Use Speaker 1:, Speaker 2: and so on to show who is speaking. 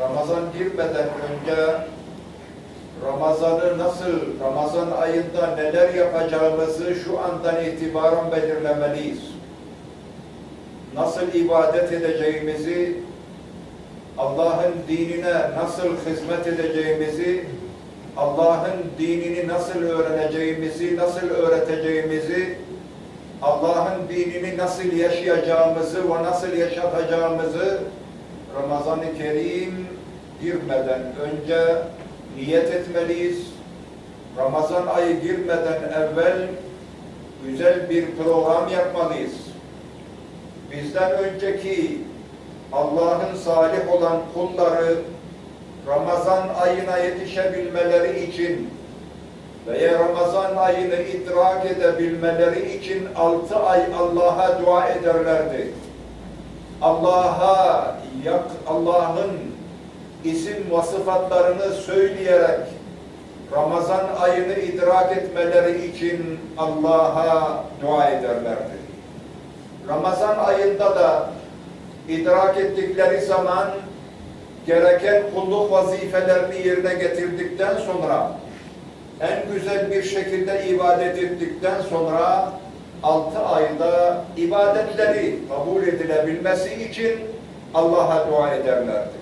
Speaker 1: Ramazan girmeden önce Ramazan'ı nasıl, Ramazan ayında neler yapacağımızı şu andan itibaren belirlemeliyiz. Nasıl ibadet edeceğimizi, Allah'ın dinine nasıl hizmet edeceğimizi, Allah'ın dinini nasıl öğreneceğimizi, nasıl öğreteceğimizi, Allah'ın dinini nasıl yaşayacağımızı ve nasıl yaşatacağımızı Ramazan-ı Kerim girmeden önce niyet etmeliyiz. Ramazan ayı girmeden evvel güzel bir program yapmalıyız. Bizden önceki Allah'ın salih olan kulları Ramazan ayına yetişebilmeleri için veya Ramazan ayını idrak edebilmeleri için altı ay Allah'a dua ederlerdi. Allah'a yak Allah'ın isim ve söyleyerek Ramazan ayını idrak etmeleri için Allah'a dua ederlerdi. Ramazan ayında da idrak ettikleri zaman gereken kulluk vazifelerini yerine getirdikten sonra en güzel bir şekilde ibadet ettikten sonra altı ayda ibadetleri kabul edilebilmesi için Allah'a dua ederlerdi.